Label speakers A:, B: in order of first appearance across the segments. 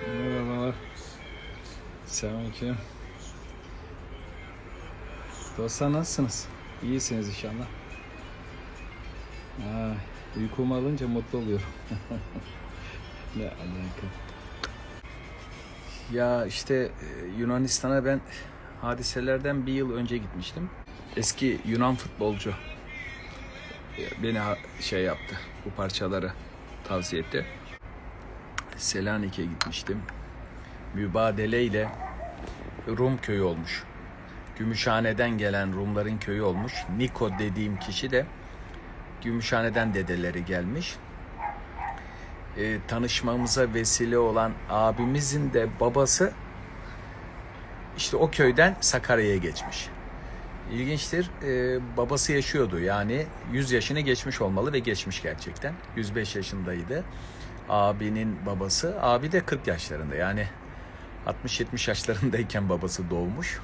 A: Merhabalar. Selamünaleyküm. Dostlar nasılsınız? İyisiniz inşallah. Aa, uykumu alınca mutlu oluyorum. ne alaka? Ya işte e, Yunanistan'a ben hadiselerden bir yıl önce gitmiştim. Eski Yunan futbolcu e, beni şey yaptı. Bu parçaları tavsiye etti. Selanik'e gitmiştim. Mübadeleyle Rum köyü olmuş. Gümüşhane'den gelen Rumların köyü olmuş. Niko dediğim kişi de Gümüşhane'den dedeleri gelmiş. Ee, tanışmamıza vesile olan abimizin de babası işte o köyden Sakarya'ya geçmiş. İlginçtir. Ee, babası yaşıyordu. Yani 100 yaşını geçmiş olmalı ve geçmiş gerçekten. 105 yaşındaydı. Abinin babası. Abi de 40 yaşlarında. Yani 60-70 yaşlarındayken babası doğmuş.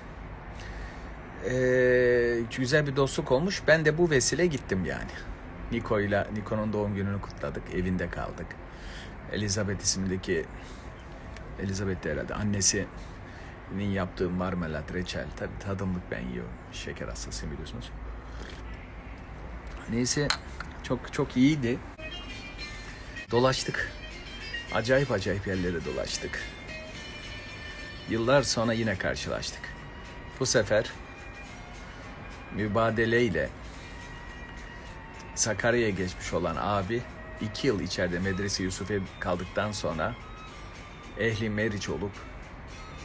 A: Ee, güzel bir dostluk olmuş. Ben de bu vesile gittim yani. Niko'yla, Niko'nun doğum gününü kutladık. Evinde kaldık. Elizabeth ismindeki Elizabeth de herhalde annesinin yaptığı marmelat, reçel. Tabii tadımlık ben yiyorum. Şeker hastasıyım biliyorsunuz. Neyse çok çok iyiydi. Dolaştık. Acayip acayip yerlere dolaştık. Yıllar sonra yine karşılaştık. Bu sefer mübadeleyle Sakarya'ya geçmiş olan abi iki yıl içeride Medrese Yusuf'e kaldıktan sonra ehli meriç olup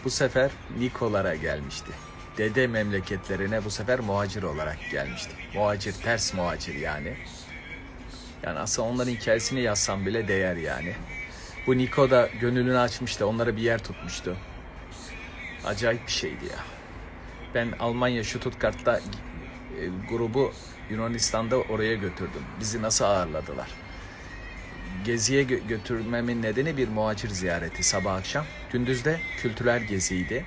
A: bu sefer Nikolara gelmişti. Dede memleketlerine bu sefer muhacir olarak gelmişti. Muhacir, ters muhacir yani. Yani aslında onların hikayesini yazsam bile değer yani. Bu Niko da gönlünü açmıştı, onlara bir yer tutmuştu. Acayip bir şeydi ya. Ben Almanya Stuttgart'ta e, grubu Yunanistan'da oraya götürdüm. Bizi nasıl ağırladılar? Geziye gö- götürmemin nedeni bir muhacir ziyareti sabah akşam. Gündüz de kültürel geziydi.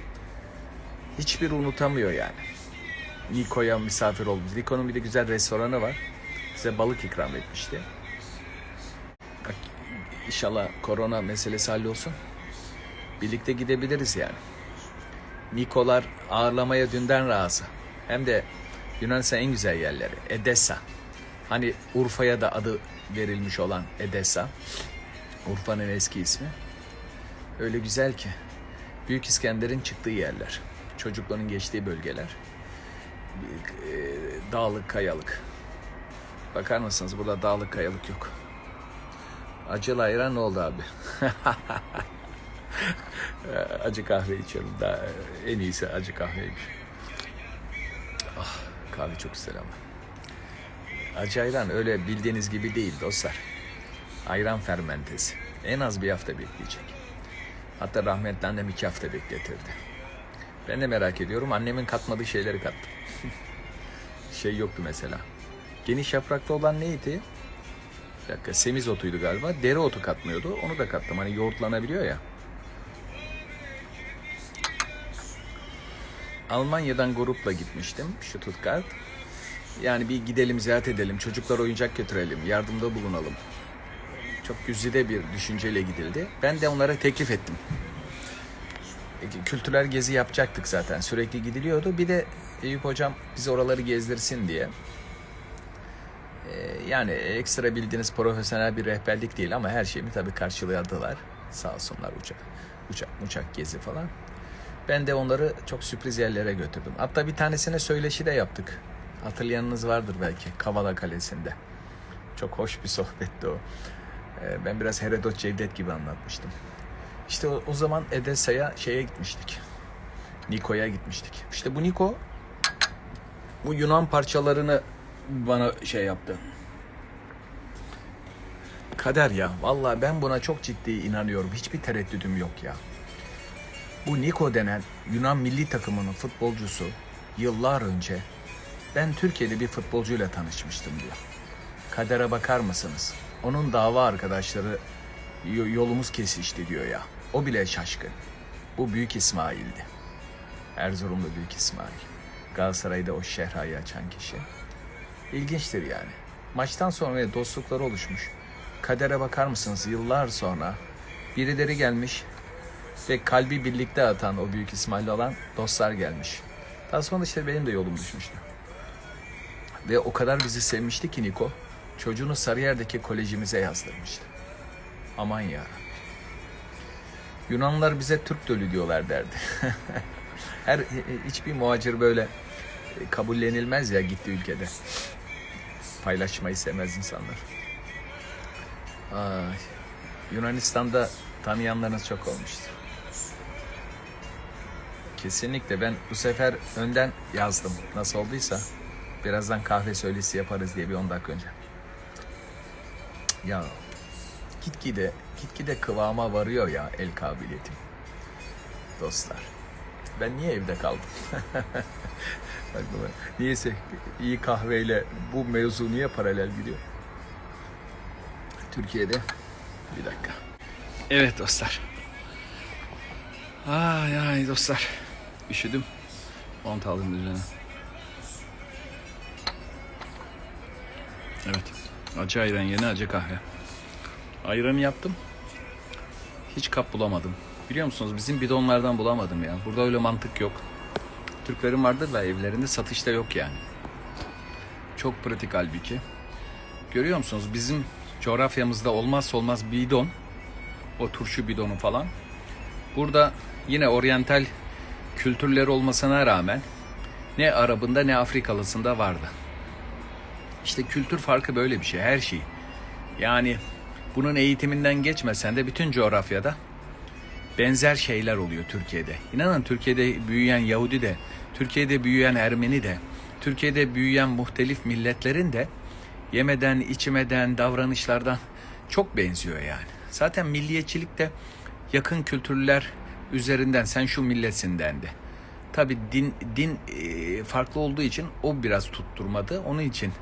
A: Hiçbir unutamıyor yani. Niko'ya misafir olduk. Niko'nun bir de güzel restoranı var. Bize balık ikram etmişti. Bak, İnşallah korona meselesi hallolsun. Birlikte gidebiliriz yani. Nikolar ağırlamaya dünden razı. Hem de Yunanistan en güzel yerleri. Edessa. Hani Urfa'ya da adı verilmiş olan Edessa. Urfa'nın eski ismi. Öyle güzel ki. Büyük İskender'in çıktığı yerler. Çocukların geçtiği bölgeler. Bir, e, Dağlık, kayalık. Bakar mısınız burada dağlık, kayalık yok. Acılı ayran ne oldu abi? acı kahve içiyorum. Daha en iyisi acı kahveymiş. Ah, kahve çok güzel ama. Acı ayran öyle bildiğiniz gibi değil dostlar. Ayran fermentesi. En az bir hafta bekleyecek. Hatta rahmetli annem iki hafta bekletirdi. Ben de merak ediyorum. Annemin katmadığı şeyleri kattım. şey yoktu mesela. Geniş yapraklı olan neydi? Bir dakika semizotuydu galiba. Dereotu katmıyordu. Onu da kattım. Hani yoğurtlanabiliyor ya. Almanya'dan grupla gitmiştim Stuttgart. Yani bir gidelim ziyaret edelim, çocuklar oyuncak götürelim, yardımda bulunalım. Çok güzide bir düşünceyle gidildi. Ben de onlara teklif ettim. E, Kültürel gezi yapacaktık zaten. Sürekli gidiliyordu. Bir de Eyüp hocam bizi oraları gezdirsin diye. E, Yani ekstra bildiğiniz profesyonel bir rehberlik değil ama her şeyimi tabii karşıladılar. Sağ olsunlar uçak, uçak, uçak gezi falan. Ben de onları çok sürpriz yerlere götürdüm. Hatta bir tanesine söyleşi de yaptık. Hatırlayanınız vardır belki Kavala Kalesi'nde. Çok hoş bir sohbetti o. Ee, Ben biraz Herodot Cevdet gibi anlatmıştım. İşte o, o zaman Edessa'ya şeye gitmiştik. Niko'ya gitmiştik. İşte bu Niko bu Yunan parçalarını bana şey yaptı. Kader ya. Vallahi ben buna çok ciddi inanıyorum. Hiçbir tereddüdüm yok ya. Bu Niko denen Yunan milli takımının futbolcusu yıllar önce ben Türkiye'de bir futbolcuyla tanışmıştım diyor. Kadere bakar mısınız? Onun dava arkadaşları "Yo- yolumuz kesişti diyor ya. O bile şaşkın. Bu Büyük İsmail'di. Erzurumlu Büyük İsmail. Galatasaray'da o şehrayı açan kişi. İlginçtir yani. Maçtan sonra dostlukları oluşmuş. Kadere bakar mısınız? Yıllar sonra birileri gelmiş ve kalbi birlikte atan o büyük İsmail olan dostlar gelmiş. Daha sonra işte benim de yolum düşmüştü. Ve o kadar bizi sevmişti ki Niko, çocuğunu Sarıyer'deki kolejimize yazdırmıştı. Aman ya. Yunanlılar bize Türk dölü diyorlar derdi. Her hiçbir muhacir böyle kabullenilmez ya gitti ülkede. Paylaşmayı sevmez insanlar. Ay, Yunanistan'da tanıyanlarınız çok olmuştur. Kesinlikle ben bu sefer önden yazdım. Nasıl olduysa birazdan kahve söylesi yaparız diye bir 10 dakika önce. Ya gitgide gitgide kıvama varıyor ya el kabiliyetim. Dostlar. Ben niye evde kaldım? Niyeyse iyi kahveyle bu mevzu niye paralel gidiyor? Türkiye'de bir dakika. Evet dostlar. Ay ay dostlar. Üşüdüm. Mont aldım üzerine. Evet. Acı ayran yeni acı kahve. Ayranı yaptım. Hiç kap bulamadım. Biliyor musunuz bizim bidonlardan bulamadım ya. Burada öyle mantık yok. Türklerin vardır da evlerinde satışta yok yani. Çok pratik halbuki. Görüyor musunuz bizim coğrafyamızda olmazsa olmaz bidon. O turşu bidonu falan. Burada yine oryantal kültürler olmasına rağmen ne Arabında ne Afrikalısında vardı. İşte kültür farkı böyle bir şey her şey. Yani bunun eğitiminden geçmesen de bütün coğrafyada benzer şeyler oluyor Türkiye'de. İnanın Türkiye'de büyüyen Yahudi de, Türkiye'de büyüyen Ermeni de, Türkiye'de büyüyen muhtelif milletlerin de yemeden, içmeden, davranışlardan çok benziyor yani. Zaten milliyetçilik de yakın kültürler üzerinden sen şu milletsin dendi. Tabi din din e, farklı olduğu için o biraz tutturmadı. Onun için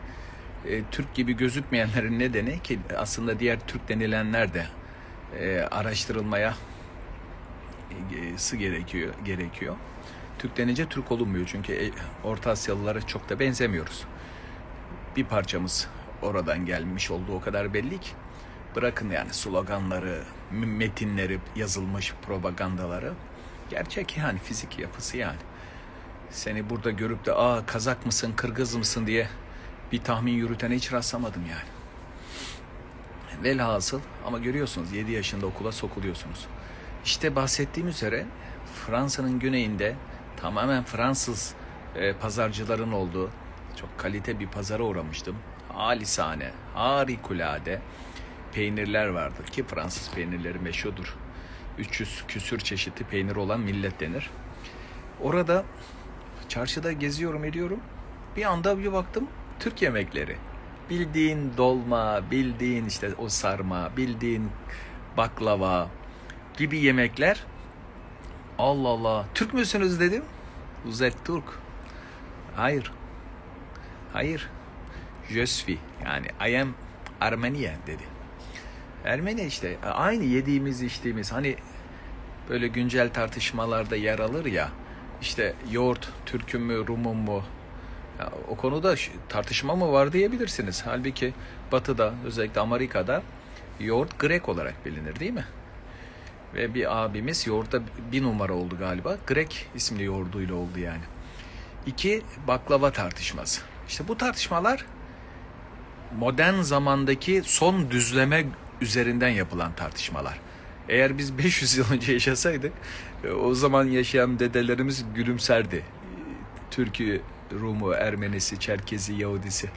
A: e, Türk gibi gözükmeyenlerin nedeni ki aslında diğer Türk denilenler de e, araştırılmaya e, sı gerekiyor gerekiyor. Türk denince Türk olunmuyor çünkü e, Orta Asyalılara çok da benzemiyoruz. Bir parçamız oradan gelmiş olduğu o kadar belli ki. Bırakın yani sloganları, metinleri, yazılmış propagandaları. Gerçek yani fizik yapısı yani. Seni burada görüp de aa Kazak mısın, Kırgız mısın diye bir tahmin yürütene hiç rastlamadım yani. Velhasıl ama görüyorsunuz 7 yaşında okula sokuluyorsunuz. İşte bahsettiğim üzere Fransa'nın güneyinde tamamen Fransız e, pazarcıların olduğu çok kalite bir pazara uğramıştım. Halisane, harikulade peynirler vardır ki Fransız peynirleri meşhurdur. 300 küsür çeşitli peynir olan millet denir. Orada çarşıda geziyorum ediyorum. Bir anda bir baktım Türk yemekleri. Bildiğin dolma, bildiğin işte o sarma, bildiğin baklava gibi yemekler. Allah Allah. Türk müsünüz dedim. Uzak Türk. Hayır. Hayır. Je suis. Yani I am Armenian dedi. Ermeni işte aynı yediğimiz içtiğimiz hani böyle güncel tartışmalarda yer alır ya işte yoğurt Türk'ün mü Rum'un mu ya, o konuda tartışma mı var diyebilirsiniz. Halbuki batıda özellikle Amerika'da yoğurt Grek olarak bilinir değil mi? Ve bir abimiz yoğurtta bir numara oldu galiba. Grek isimli yoğurduyla oldu yani. İki baklava tartışması. İşte bu tartışmalar modern zamandaki son düzleme üzerinden yapılan tartışmalar. Eğer biz 500 yıl önce yaşasaydık o zaman yaşayan dedelerimiz gülümserdi. Türk'ü, Rum'u, Ermenisi, Çerkezi, Yahudisi.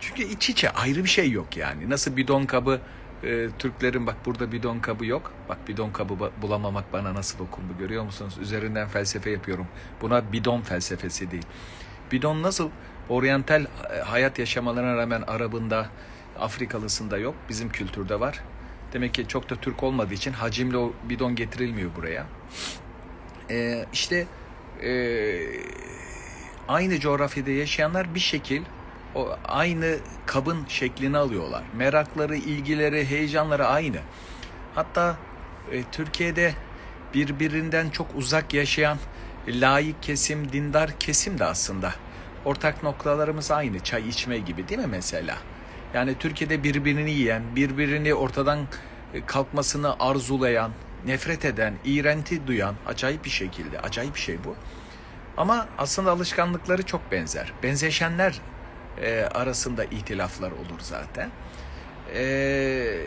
A: Çünkü iç içe ayrı bir şey yok yani. Nasıl bidon kabı e, Türklerin bak burada bidon kabı yok. Bak bidon kabı bulamamak bana nasıl dokundu görüyor musunuz? Üzerinden felsefe yapıyorum. Buna bidon felsefesi değil. Bidon nasıl oryantal e, hayat yaşamalarına rağmen Arabında, Afrikalısında yok. Bizim kültürde var. Demek ki çok da Türk olmadığı için hacimli o bidon getirilmiyor buraya. Ee, işte e, aynı coğrafyada yaşayanlar bir şekil o aynı kabın şeklini alıyorlar. Merakları, ilgileri, heyecanları aynı. Hatta e, Türkiye'de birbirinden çok uzak yaşayan layık kesim, dindar kesim de aslında ortak noktalarımız aynı. Çay içme gibi değil mi mesela? Yani Türkiye'de birbirini yiyen, birbirini ortadan e, kalkmasını arzulayan, nefret eden, iğrenti duyan acayip bir şekilde, acayip bir şey bu. Ama aslında alışkanlıkları çok benzer. Benzeşenler e, arasında ihtilaflar olur zaten. E,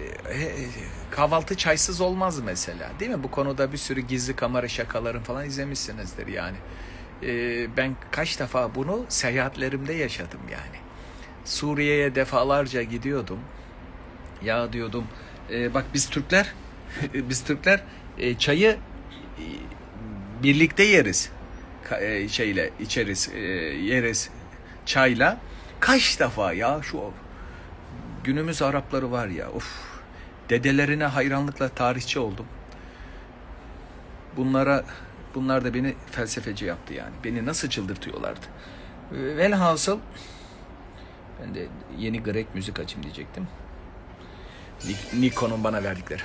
A: kahvaltı çaysız olmaz mesela değil mi? Bu konuda bir sürü gizli kamera şakaların falan izlemişsinizdir yani. E, ben kaç defa bunu seyahatlerimde yaşadım yani. Suriye'ye defalarca gidiyordum. Ya diyordum e, bak biz Türkler biz Türkler e, çayı e, birlikte yeriz. E, şeyle içeriz, e, yeriz çayla. Kaç defa ya şu günümüz Arapları var ya of dedelerine hayranlıkla tarihçi oldum. Bunlara bunlar da beni felsefeci yaptı yani. Beni nasıl çıldırtıyorlardı. Velhasıl ben de yeni Grek müzik açayım diyecektim. Nik- Nikon'un bana verdikleri.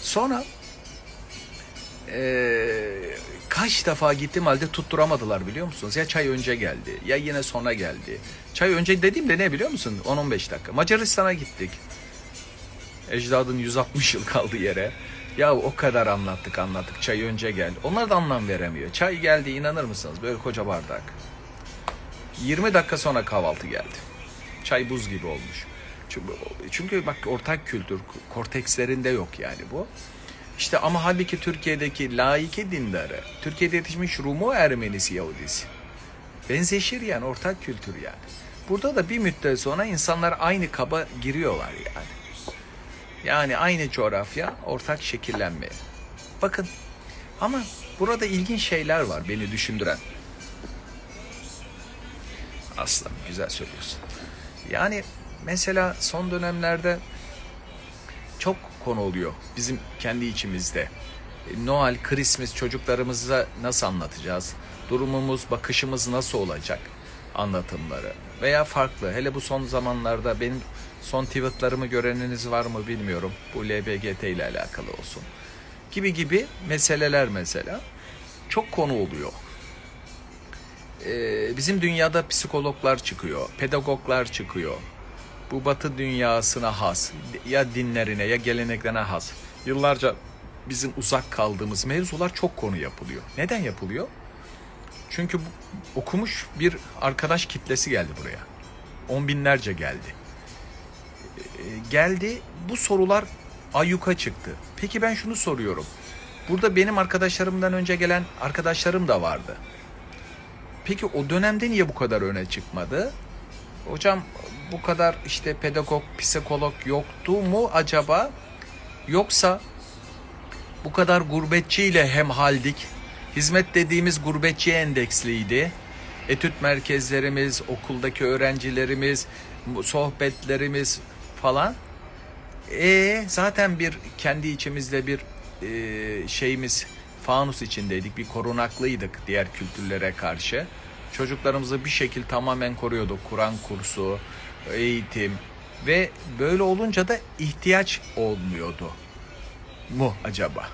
A: Sonra eee, kaç defa gittim halde tutturamadılar biliyor musunuz? Ya çay önce geldi ya yine sonra geldi. Çay önce dediğimde ne biliyor musun? 10-15 dakika. Macaristan'a gittik. Ecdadın 160 yıl kaldı yere. Ya o kadar anlattık anlattık. Çay önce geldi. Onlar da anlam veremiyor. Çay geldi inanır mısınız? Böyle koca bardak. 20 dakika sonra kahvaltı geldi. Çay buz gibi olmuş. Çünkü, çünkü bak ortak kültür kortekslerinde yok yani bu. İşte ama halbuki Türkiye'deki laiki dindarı, Türkiye'de yetişmiş Rumu Ermenisi Yahudisi. Benzeşir yani ortak kültür yani. Burada da bir müddet sonra insanlar aynı kaba giriyorlar yani. Yani aynı coğrafya ortak şekillenmeye. Bakın ama burada ilginç şeyler var beni düşündüren. Aslan güzel söylüyorsun. Yani mesela son dönemlerde çok konu oluyor bizim kendi içimizde. E, Noel, Christmas çocuklarımıza nasıl anlatacağız? Durumumuz, bakışımız nasıl olacak? Anlatımları veya farklı. Hele bu son zamanlarda benim son tweetlerimi göreniniz var mı bilmiyorum. Bu LBGT ile alakalı olsun. Gibi gibi meseleler mesela çok konu oluyor. Ee, bizim dünyada psikologlar çıkıyor, pedagoglar çıkıyor. Bu batı dünyasına has, ya dinlerine ya geleneklerine has. Yıllarca bizim uzak kaldığımız mevzular çok konu yapılıyor. Neden yapılıyor? Çünkü bu, okumuş bir arkadaş kitlesi geldi buraya. On binlerce geldi. Ee, geldi bu sorular ayyuka çıktı. Peki ben şunu soruyorum. Burada benim arkadaşlarımdan önce gelen arkadaşlarım da vardı. Peki o dönemde niye bu kadar öne çıkmadı? Hocam bu kadar işte pedagog, psikolog yoktu mu acaba? Yoksa bu kadar gurbetçiyle hemhaldik. Hizmet dediğimiz gurbetçi endeksliydi. Etüt merkezlerimiz, okuldaki öğrencilerimiz, sohbetlerimiz falan. E zaten bir kendi içimizde bir e, şeyimiz fanus içindeydik. Bir korunaklıydık diğer kültürlere karşı. Çocuklarımızı bir şekil tamamen koruyorduk. Kur'an kursu, eğitim ve böyle olunca da ihtiyaç olmuyordu mu acaba?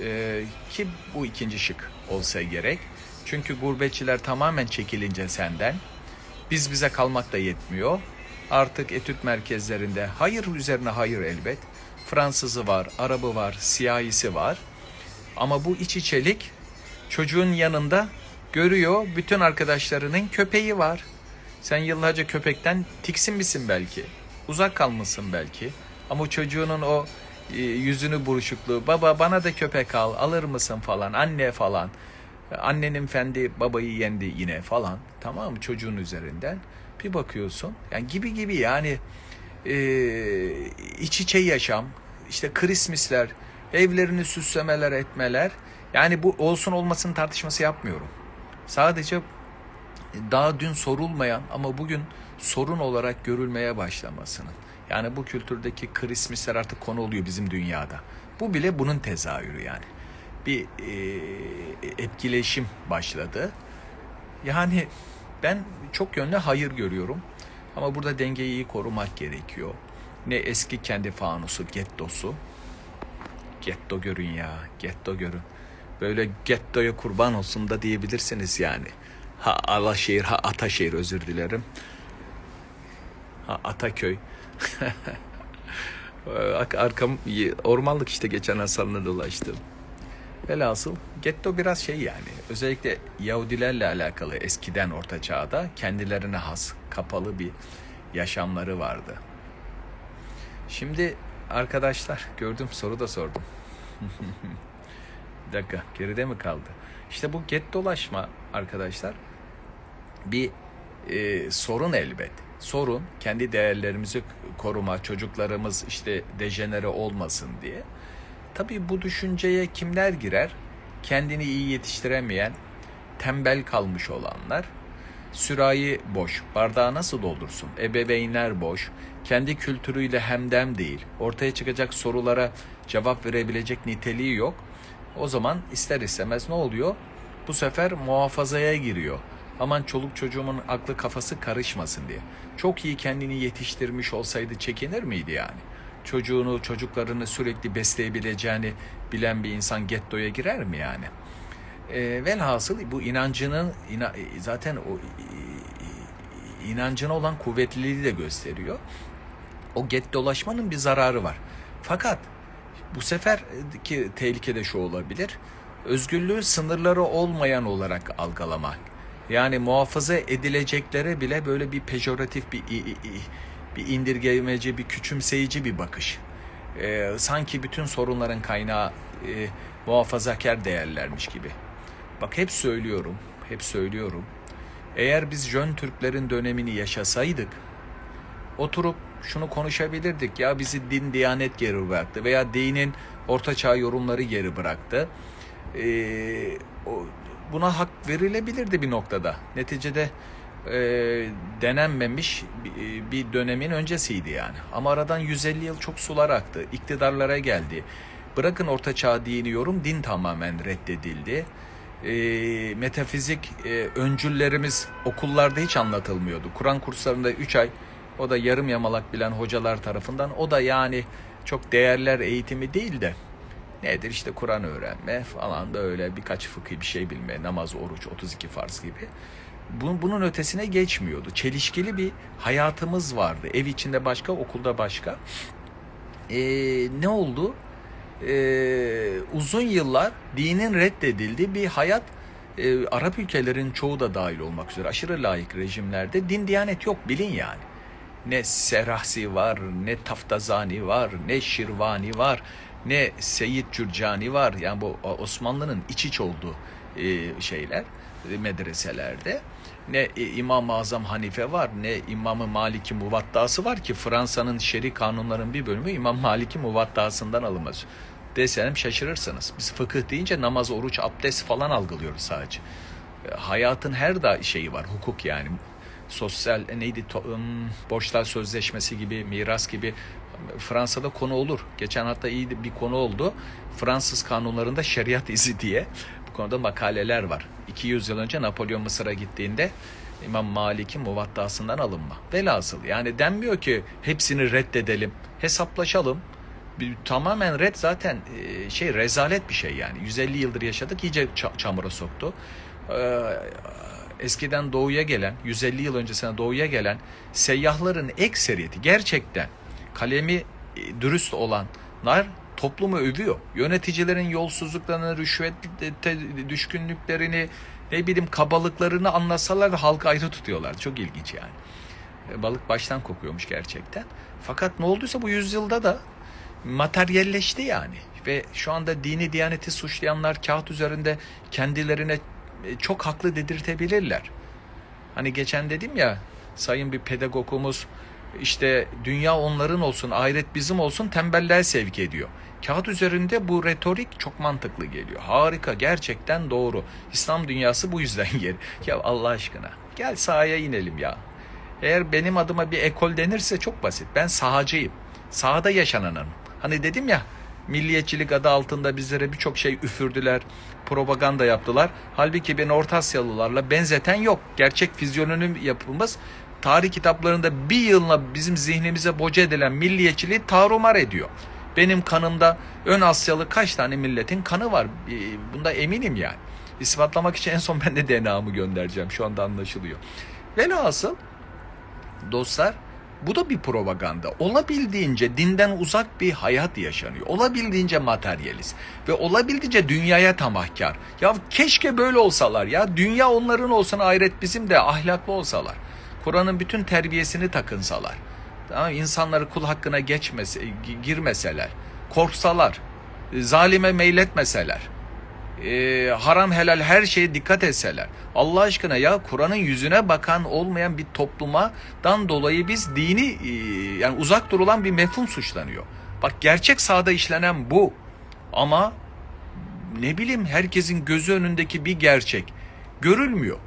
A: Ee, ki bu ikinci şık olsa gerek. Çünkü gurbetçiler tamamen çekilince senden biz bize kalmak da yetmiyor. Artık etüt merkezlerinde hayır üzerine hayır elbet. Fransızı var, Arabı var, siyahisi var. Ama bu iç içelik çocuğun yanında görüyor bütün arkadaşlarının köpeği var. Sen yıllarca köpekten tiksinmişsin belki. Uzak kalmışsın belki. Ama çocuğunun o e, yüzünü buruşukluğu baba bana da köpek al alır mısın falan anne falan. Annenin fendi babayı yendi yine falan. Tamam mı çocuğun üzerinden. Bir bakıyorsun yani gibi gibi yani e, iç içe yaşam işte Christmas'ler evlerini süslemeler etmeler yani bu olsun olmasın tartışması yapmıyorum. Sadece daha dün sorulmayan ama bugün sorun olarak görülmeye başlamasının. Yani bu kültürdeki Christmas'ler artık konu oluyor bizim dünyada. Bu bile bunun tezahürü yani. Bir e, etkileşim başladı. Yani ben çok yönlü hayır görüyorum. Ama burada dengeyi iyi korumak gerekiyor. Ne eski kendi fanusu, gettosu. Getto görün ya, getto görün. Böyle gettoya kurban olsun da diyebilirsiniz yani. Ha Alaşehir, ha Ataşehir özür dilerim. Ha Ataköy. Ar- Arkam ormanlık işte geçen Hasan'la dolaştım. Velhasıl getto biraz şey yani özellikle Yahudilerle alakalı eskiden orta çağda kendilerine has kapalı bir yaşamları vardı. Şimdi arkadaşlar gördüm soru da sordum. dakika geride mi kaldı? İşte bu get dolaşma arkadaşlar bir e, sorun elbet. Sorun kendi değerlerimizi koruma, çocuklarımız işte dejenere olmasın diye. Tabii bu düşünceye kimler girer? Kendini iyi yetiştiremeyen, tembel kalmış olanlar, sürahi boş, bardağı nasıl doldursun? Ebeveynler boş, kendi kültürüyle hemdem değil, ortaya çıkacak sorulara cevap verebilecek niteliği yok. O zaman ister istemez ne oluyor? Bu sefer muhafazaya giriyor. Aman çoluk çocuğumun aklı kafası karışmasın diye. Çok iyi kendini yetiştirmiş olsaydı çekinir miydi yani? Çocuğunu, çocuklarını sürekli besleyebileceğini bilen bir insan gettoya girer mi yani? E, velhasıl bu inancının ina- zaten o e, inancına olan kuvvetliliği de gösteriyor. O get dolaşmanın bir zararı var. Fakat bu seferki tehlike de şu olabilir. Özgürlüğü sınırları olmayan olarak algılamak. Yani muhafaza edileceklere bile böyle bir pejoratif bir bir indirgemeci, bir küçümseyici bir bakış. Ee, sanki bütün sorunların kaynağı e, muhafazakar değerlermiş gibi. Bak hep söylüyorum, hep söylüyorum. Eğer biz Jön Türklerin dönemini yaşasaydık, oturup şunu konuşabilirdik. Ya bizi din, diyanet geri bıraktı veya dinin ortaçağ yorumları geri bıraktı. Ee, o, buna hak verilebilirdi bir noktada. Neticede e, denenmemiş bir, bir dönemin öncesiydi yani. Ama aradan 150 yıl çok sular aktı. İktidarlara geldi. Bırakın ortaçağ dini yorum, din tamamen reddedildi. E, metafizik e, öncüllerimiz okullarda hiç anlatılmıyordu. Kur'an kurslarında 3 ay o da yarım yamalak bilen hocalar tarafından o da yani çok değerler eğitimi değil de nedir işte Kur'an öğrenme falan da öyle birkaç fıkhi bir şey bilme, namaz, oruç, 32 farz gibi. Bunun, ötesine geçmiyordu. Çelişkili bir hayatımız vardı. Ev içinde başka, okulda başka. Ee, ne oldu? Ee, uzun yıllar dinin reddedildiği bir hayat e, Arap ülkelerin çoğu da dahil olmak üzere aşırı layık rejimlerde din diyanet yok bilin yani. Ne Serahsi var, ne Taftazani var, ne Şirvani var, ne Seyyid Cürcani var. Yani bu Osmanlı'nın iç iç olduğu e, şeyler e, medreselerde. Ne e, İmam-ı Azam Hanife var, ne İmam-ı Maliki Muvattası var ki Fransa'nın şer'i kanunların bir bölümü İmam Maliki Muvattası'ndan alınmaz. Desem şaşırırsınız. Biz fıkıh deyince namaz, oruç, abdest falan algılıyoruz sadece. Hayatın her da şeyi var, hukuk yani sosyal e, neydi borçlar sözleşmesi gibi miras gibi Fransa'da konu olur. Geçen hafta iyi bir konu oldu. Fransız kanunlarında şeriat izi diye bu konuda makaleler var. 200 yıl önce Napolyon Mısır'a gittiğinde İmam Malik'in muvattasından alınma. Velhasıl yani denmiyor ki hepsini reddedelim, hesaplaşalım. Bir, tamamen red zaten e, şey rezalet bir şey yani. 150 yıldır yaşadık iyice ça- çamura soktu. Ee, eskiden doğuya gelen, 150 yıl öncesine doğuya gelen seyyahların ekseriyeti gerçekten kalemi e, dürüst olanlar toplumu övüyor. Yöneticilerin yolsuzluklarını, rüşvet düşkünlüklerini, ne bileyim kabalıklarını anlasalar halkı ayrı tutuyorlar. Çok ilginç yani. E, Balık baştan kokuyormuş gerçekten. Fakat ne olduysa bu yüzyılda da materyalleşti yani. Ve şu anda dini diyaneti suçlayanlar kağıt üzerinde kendilerine çok haklı dedirtebilirler. Hani geçen dedim ya sayın bir pedagogumuz işte dünya onların olsun, ahiret bizim olsun tembelliğe sevk ediyor. Kağıt üzerinde bu retorik çok mantıklı geliyor. Harika, gerçekten doğru. İslam dünyası bu yüzden yer. Ya Allah aşkına gel sahaya inelim ya. Eğer benim adıma bir ekol denirse çok basit. Ben sahacıyım. Sahada yaşananım. Hani dedim ya milliyetçilik adı altında bizlere birçok şey üfürdüler, propaganda yaptılar. Halbuki beni Orta Asyalılarla benzeten yok. Gerçek fizyonomi yapımız tarih kitaplarında bir yılına bizim zihnimize boca edilen milliyetçiliği tarumar ediyor. Benim kanımda ön Asyalı kaç tane milletin kanı var. Ee, Bunda eminim yani. İspatlamak için en son ben de DNA'mı göndereceğim. Şu anda anlaşılıyor. Velhasıl dostlar Bu da bir propaganda. Olabildiğince dinden uzak bir hayat yaşanıyor. Olabildiğince materyalist ve olabildiğince dünyaya tamahkar. Ya keşke böyle olsalar ya. Dünya onların olsun ahiret bizim de ahlaklı olsalar. Kur'an'ın bütün terbiyesini takınsalar. Tamam insanları kul hakkına geçmese, girmeseler, korksalar, zalime meyletmeseler, e, haram helal her şeye dikkat etseler. Allah aşkına ya Kur'an'ın yüzüne bakan olmayan bir toplumadan dolayı biz dini e, yani uzak durulan bir mefhum suçlanıyor. Bak gerçek sahada işlenen bu. Ama ne bileyim herkesin gözü önündeki bir gerçek görülmüyor.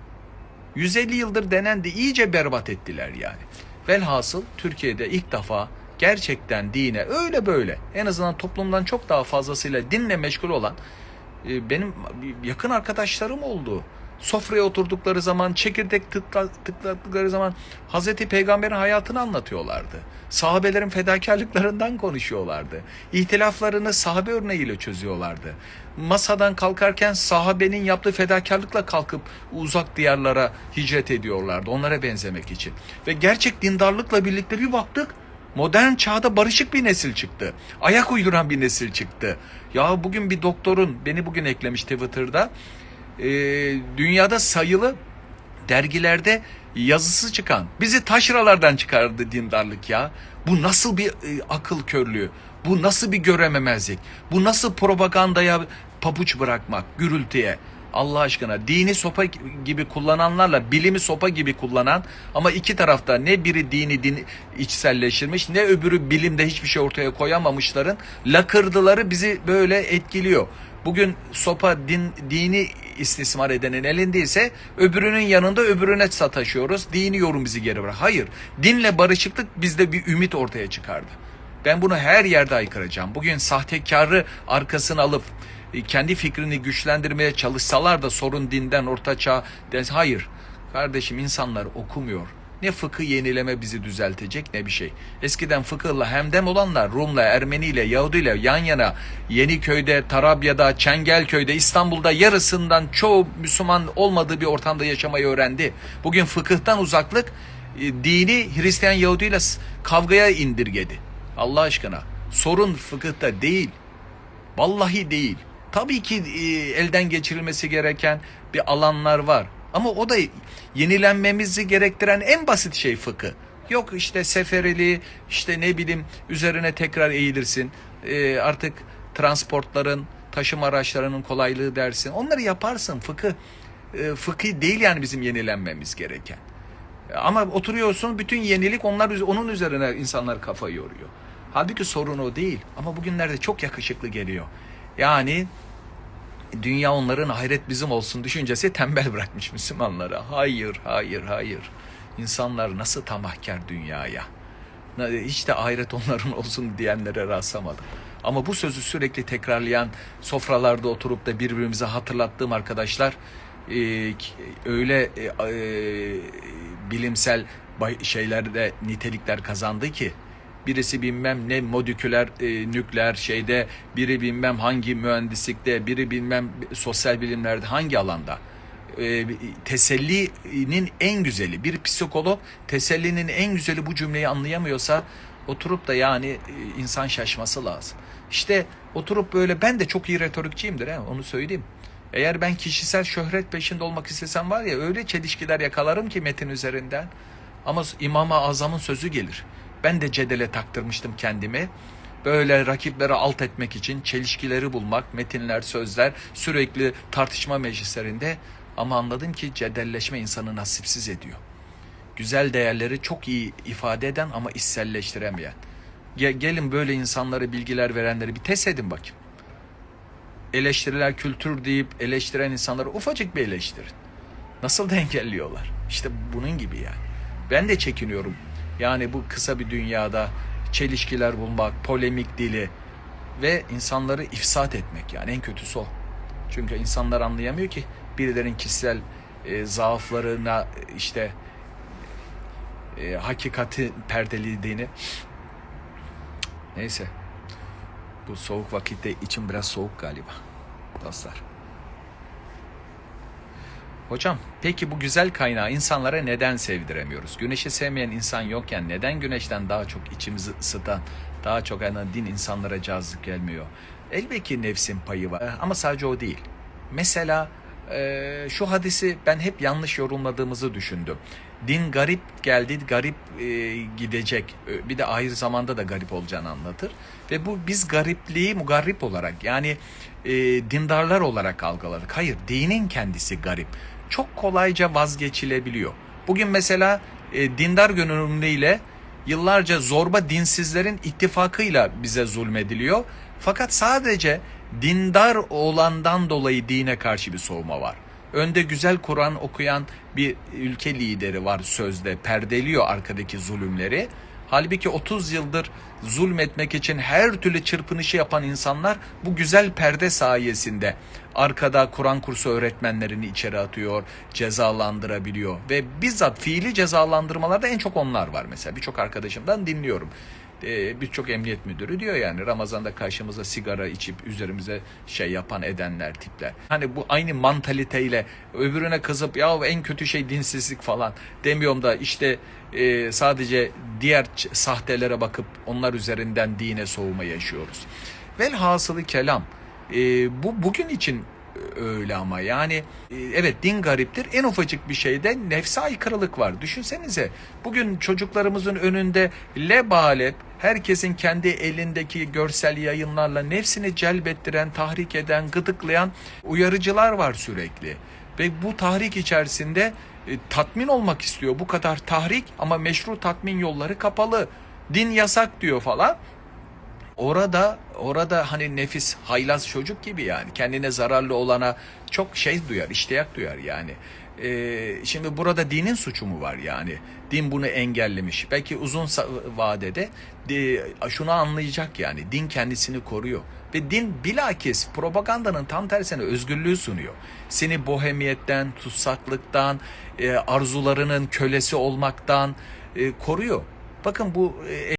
A: 150 yıldır denendi iyice berbat ettiler yani. Velhasıl Türkiye'de ilk defa gerçekten dine öyle böyle en azından toplumdan çok daha fazlasıyla dinle meşgul olan benim yakın arkadaşlarım oldu. Sofraya oturdukları zaman, çekirdek tıkla, tıkladıkları zaman Hazreti Peygamber'in hayatını anlatıyorlardı. Sahabelerin fedakarlıklarından konuşuyorlardı. İhtilaflarını sahabe örneğiyle çözüyorlardı. Masadan kalkarken sahabenin yaptığı fedakarlıkla kalkıp uzak diyarlara hicret ediyorlardı. Onlara benzemek için. Ve gerçek dindarlıkla birlikte bir baktık modern çağda barışık bir nesil çıktı. Ayak uyduran bir nesil çıktı. Ya bugün bir doktorun beni bugün eklemiş Twitter'da e, dünyada sayılı dergilerde yazısı çıkan bizi taşralardan çıkardı dindarlık ya. Bu nasıl bir e, akıl körlüğü? Bu nasıl bir görememezlik? Bu nasıl propagandaya pabuç bırakmak, gürültüye? Allah aşkına dini sopa gibi kullananlarla bilimi sopa gibi kullanan ama iki tarafta ne biri dini din içselleştirmiş ne öbürü bilimde hiçbir şey ortaya koyamamışların lakırdıları bizi böyle etkiliyor. Bugün sopa din, dini istismar edenin elindeyse öbürünün yanında öbürüne sataşıyoruz. Dini yorum bizi geri bırak. Hayır. Dinle barışıklık bizde bir ümit ortaya çıkardı. Ben bunu her yerde aykıracağım. Bugün sahtekarı arkasına alıp kendi fikrini güçlendirmeye çalışsalar da sorun dinden ortaçağ den hayır. Kardeşim insanlar okumuyor. Ne fıkıh yenileme bizi düzeltecek ne bir şey. Eskiden fıkıhla hemdem olanlar Rum'la, Ermeni'yle, Yahudi'yle yan yana Yeniköy'de, Tarabya'da, Çengelköy'de, İstanbul'da yarısından çoğu Müslüman olmadığı bir ortamda yaşamayı öğrendi. Bugün fıkıhtan uzaklık e, dini Hristiyan Yahudi'yle kavgaya indirgedi. Allah aşkına sorun fıkıhta değil. Vallahi değil. Tabii ki e, elden geçirilmesi gereken bir alanlar var. Ama o da yenilenmemizi gerektiren en basit şey fıkı. Yok işte sefereli, işte ne bileyim üzerine tekrar eğilirsin. E, artık transportların, taşıma araçlarının kolaylığı dersin. Onları yaparsın. Fıkı e, fıkı değil yani bizim yenilenmemiz gereken. Ama oturuyorsun bütün yenilik onlar onun üzerine insanlar kafa yoruyor. Halbuki sorun o değil. Ama bugünlerde çok yakışıklı geliyor. Yani dünya onların ahiret bizim olsun düşüncesi tembel bırakmış Müslümanlara. Hayır, hayır, hayır. İnsanlar nasıl tamahkar dünyaya. Hiç de ahiret onların olsun diyenlere rastlamadım. Ama bu sözü sürekli tekrarlayan sofralarda oturup da birbirimize hatırlattığım arkadaşlar e, öyle e, e, bilimsel şeylerde nitelikler kazandı ki birisi bilmem ne modiküler e, nükleer şeyde, biri bilmem hangi mühendislikte, biri bilmem sosyal bilimlerde hangi alanda. E, tesellinin en güzeli, bir psikolog tesellinin en güzeli bu cümleyi anlayamıyorsa oturup da yani e, insan şaşması lazım. İşte oturup böyle ben de çok iyi retorikçiyimdir he, onu söyleyeyim. Eğer ben kişisel şöhret peşinde olmak istesem var ya öyle çelişkiler yakalarım ki metin üzerinden. Ama İmam-ı Azam'ın sözü gelir. Ben de cedele taktırmıştım kendimi. Böyle rakipleri alt etmek için çelişkileri bulmak, metinler, sözler, sürekli tartışma meclislerinde ama anladım ki cedelleşme insanı nasipsiz ediyor. Güzel değerleri çok iyi ifade eden ama içselleştiremeyen. Gelin böyle insanları bilgiler verenleri bir test edin bakayım. Eleştiriler kültür deyip eleştiren insanları ufacık bir eleştirin. Nasıl da engelliyorlar? İşte bunun gibi yani. Ben de çekiniyorum yani bu kısa bir dünyada çelişkiler bulmak, polemik dili ve insanları ifsat etmek yani en kötüsü o. Çünkü insanlar anlayamıyor ki birilerin kişisel e, zaaflarına işte e, hakikati perdelediğini. Neyse. Bu soğuk vakitte içim biraz soğuk galiba. Dostlar. Hocam peki bu güzel kaynağı insanlara neden sevdiremiyoruz? Güneşi sevmeyen insan yokken neden güneşten daha çok içimizi ısıtan, daha çok yani din insanlara cazip gelmiyor? Elbette nefsin payı var ama sadece o değil. Mesela e, şu hadisi ben hep yanlış yorumladığımızı düşündüm. Din garip geldi, garip e, gidecek. Bir de ahir zamanda da garip olacağını anlatır. Ve bu biz garipliği mugarrip olarak yani dindarlar olarak algıladık. Hayır, dinin kendisi garip. Çok kolayca vazgeçilebiliyor. Bugün mesela e, dindar gönüllüyle yıllarca zorba dinsizlerin ittifakıyla bize zulmediliyor. Fakat sadece dindar olandan dolayı dine karşı bir soğuma var. Önde güzel Kur'an okuyan bir ülke lideri var sözde perdeliyor arkadaki zulümleri. Halbuki 30 yıldır zulmetmek için her türlü çırpınışı yapan insanlar bu güzel perde sayesinde arkada Kur'an kursu öğretmenlerini içeri atıyor, cezalandırabiliyor ve bizzat fiili cezalandırmalarda en çok onlar var mesela. Birçok arkadaşımdan dinliyorum. Ee, birçok emniyet müdürü diyor yani Ramazan'da karşımıza sigara içip üzerimize şey yapan edenler tipler. Hani bu aynı mantaliteyle öbürüne kızıp ya en kötü şey dinsizlik falan demiyorum da işte e, sadece diğer sahtelere bakıp onlar üzerinden dine soğuma yaşıyoruz. Velhasılı kelam e, bu bugün için öyle ama yani e, evet din gariptir en ufacık bir şeyde nefse aykırılık var. Düşünsenize bugün çocuklarımızın önünde lebalep herkesin kendi elindeki görsel yayınlarla nefsini celbettiren, tahrik eden, gıdıklayan uyarıcılar var sürekli. Ve bu tahrik içerisinde e, tatmin olmak istiyor. Bu kadar tahrik ama meşru tatmin yolları kapalı. Din yasak diyor falan. Orada orada hani nefis haylaz çocuk gibi yani kendine zararlı olana çok şey duyar, iştiyak duyar yani. Ee, şimdi burada dinin suçu mu var yani? Din bunu engellemiş. Belki uzun vadede de, şunu anlayacak yani din kendisini koruyor. Ve din bilakis propagandanın tam tersine özgürlüğü sunuyor. Seni bohemiyetten, tutsaklıktan, e, arzularının kölesi olmaktan e, koruyor. Bakın bu e,